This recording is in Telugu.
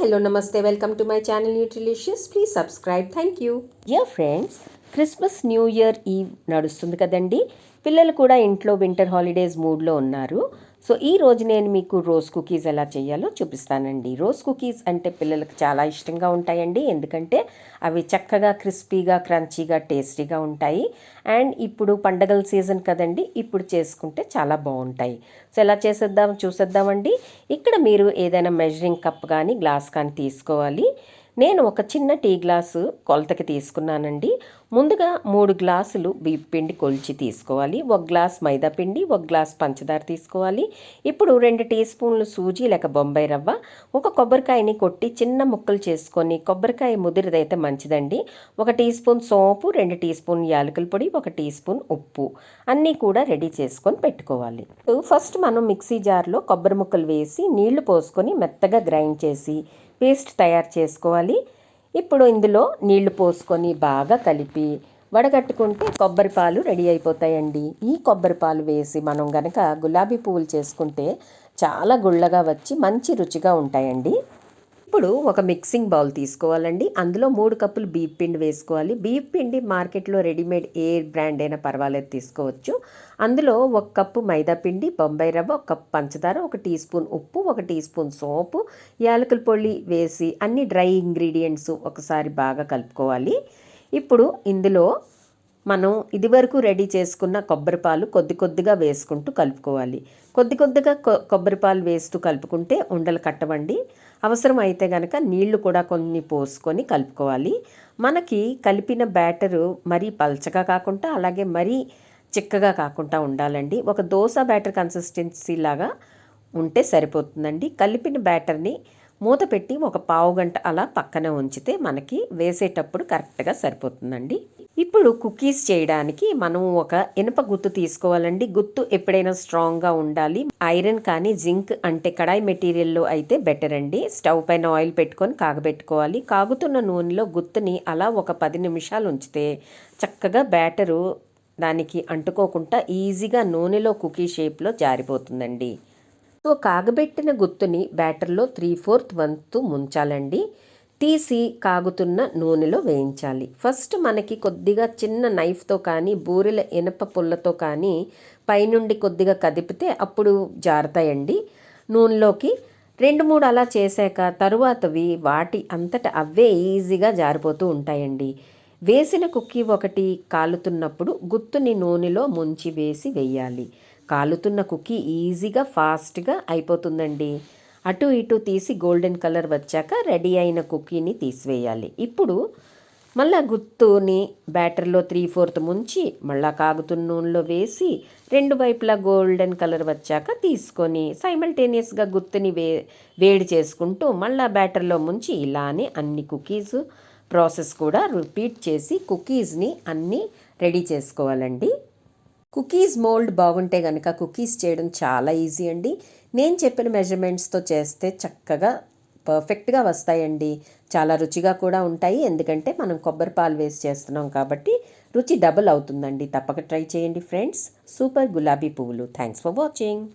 హలో నమస్తే. Welcome to my channel Nutrilicious please subscribe thank you dear friends Christmas new year eve నడుస్తుంది కదండి. పిల్లలు కూడా ఇంట్లో వింటర్ హాలిడేస్ మూడ్లో ఉన్నారు. సో ఈ రోజు నేను మీకు రోజ్ కుకీస్ ఎలా చేయాలో చూపిస్తానండి. రోజ్ కుకీస్ అంటే పిల్లలకు చాలా ఇష్టంగా ఉంటాయండి. ఎందుకంటే అవి చక్కగా క్రిస్పీగా క్రంచీగా టేస్టీగా ఉంటాయి. అండ్ ఇప్పుడు పండగల సీజన్ కదండి ఇప్పుడు చేసుకుంటే చాలా బాగుంటాయి. సో ఎలా చేసేద్దాం చూసేద్దామండి. ఇక్కడ మీరు ఏదైనా మెజరింగ్ కప్ కానీ గ్లాస్ కానీ తీసుకోవాలి. నేను ఒక చిన్న టీ గ్లాసు కొలతకి తీసుకున్నానండి. ముందుగా మూడు గ్లాసులు బియ్యం పిండి కొలిచి తీసుకోవాలి. ఒక గ్లాస్ మైదా పిండి ఒక గ్లాస్ పంచదార తీసుకోవాలి. ఇప్పుడు రెండు టీ స్పూన్లు సూజీ లేక బొంబాయి రవ్వ ఒక కొబ్బరికాయని కొట్టి చిన్న ముక్కలు చేసుకొని కొబ్బరికాయ ముదిరిదైతే మంచిదండి. ఒక టీ స్పూన్ సోపు రెండు టీ స్పూన్ యాలకుల పొడి ఒక టీ స్పూన్ ఉప్పు. అన్నీ కూడా రెడీ చేసుకొని పెట్టుకోవాలి. ఫస్ట్ మనం మిక్సీ జార్లో కొబ్బరి ముక్కలు వేసి నీళ్ళు పోసుకొని మెత్తగా గ్రైండ్ చేసి పేస్ట్ తయారు చేసుకోవాలి. ఇప్పుడు ఇందులో నీళ్ళు పోసుకొని బాగా కలిపి వడగట్టుకుంటే కొబ్బరి పాలు రెడీ అయిపోతాయండి. ఈ కొబ్బరి పాలు వేసి మనం గనక గులాబీ పువ్వులు చేసుకుంటే చాలా గుళ్ళగా వచ్చి మంచి రుచిగా ఉంటాయండి. ఇప్పుడు ఒక మిక్సింగ్ బౌల్ తీసుకోవాలండి. అందులో మూడు కప్పులు బీప్ పిండి వేసుకోవాలి. బీప్ పిండి మార్కెట్లో రెడీమేడ్ ఏ బ్రాండ్ అయినా పర్వాలేదు తీసుకోవచ్చు. అందులో ఒక కప్పు మైదా పిండి బొంబాయి రవ్వ ఒక కప్పు పంచదార ఒక టీ స్పూన్ ఉప్పు ఒక టీ స్పూన్ సోపు యాలకుల పొడి వేసి అన్ని డ్రై ఇంగ్రీడియంట్స్ ఒకసారి బాగా కలుపుకోవాలి. ఇప్పుడు ఇందులో మనం ఇదివరకు రెడీ చేసుకున్న కొబ్బరి పాలు కొద్ది కొద్దిగా వేసుకుంటూ కలుపుకోవాలి. కొద్ది కొద్దిగా కొబ్బరి పాలు వేస్తూ కలుపుకుంటే ఉండలు కట్టవండి. అవసరం అయితే కనుక నీళ్ళు కూడా కొన్ని పోసుకొని కలుపుకోవాలి. మనకి కలిపిన బ్యాటరు మరీ పల్చగా కాకుండా అలాగే మరీ చిక్కగా కాకుండా ఉండాలండి. ఒక దోశ బ్యాటర్ కన్సిస్టెన్సీ లాగా ఉంటే సరిపోతుందండి. కలిపిన బ్యాటర్ని మూత పెట్టి ఒక పావు గంట అలా పక్కన ఉంచితే మనకి వేసేటప్పుడు కరెక్ట్గా సరిపోతుందండి. ఇప్పుడు కుకీస్ చేయడానికి మనం ఒక ఇనుప గుత్తు తీసుకోవాలండి. గుత్తు ఎప్పుడైనా స్ట్రాంగ్గా ఉండాలి. ఐరన్ కానీ జింక్ అంటే కడాయి మెటీరియల్లో అయితే బెటర్ అండి. స్టవ్ పైన ఆయిల్ పెట్టుకొని కాగబెట్టుకోవాలి. కాగుతున్న నూనెలో గుత్తుని అలా ఒక పది నిమిషాలు ఉంచితే చక్కగా బ్యాటరు దానికి అంటుకోకుండా ఈజీగా నూనెలో కుకీ షేప్లో జారిపోతుందండి. సో కాగబెట్టిన గుత్తుని బ్యాటర్లో త్రీ ఫోర్త్ వంతు ముంచాలండి. తీసి కాగుతున్న నూనెలో వేయించాలి. ఫస్ట్ మనకి కొద్దిగా చిన్న నైఫ్తో కానీ బూరెల ఇనప పుల్లతో కానీ పైనుండి కొద్దిగా కదిపితే అప్పుడు జారుతాయండి. నూనెలోకి రెండు మూడు అలా చేశాక తరువాతవి వాటి అంతట అవే ఈజీగా జారిపోతూ ఉంటాయండి. వేసిన కుక్కీ ఒకటి కాలుతున్నప్పుడు గుత్తుని నూనెలో ముంచి వేసి వేయాలి. కాలుతున్న కుకీ ఈజీగా ఫాస్ట్గా అయిపోతుందండి. అటు ఇటు తీసి గోల్డెన్ కలర్ వచ్చాక రెడీ అయిన కుకీని తీసివేయాలి. ఇప్పుడు మళ్ళా గుత్తుని బ్యాటర్లో త్రీ ఫోర్త్ ముంచి మళ్ళా కాగుతున్న నూనెలో వేసి రెండు వైపులా గోల్డెన్ కలర్ వచ్చాక తీసుకొని సైమల్టేనియస్గా గుత్తుని వే వేడి చేసుకుంటూ మళ్ళా బ్యాటర్లో ముంచి ఇలానే అన్ని కుకీస్ ప్రాసెస్ కూడా రిపీట్ చేసి కుకీస్ని అన్నీ రెడీ చేసుకోవాలండి. కుకీస్ మోల్డ్ బాగుంటే కనుక కుకీస్ చేయడం చాలా ఈజీ అండి. నేను చెప్పిన మెజర్మెంట్స్తో చేస్తే చక్కగా పర్ఫెక్ట్గా వస్తాయండి. చాలా రుచిగా కూడా ఉంటాయి. ఎందుకంటే మనం కొబ్బరి పాలు వేసి చేస్తున్నాం కాబట్టి రుచి డబుల్ అవుతుందండి. తప్పక ట్రై చేయండి ఫ్రెండ్స్. సూపర్ గులాబీ పువ్వులు. Thanks for watching.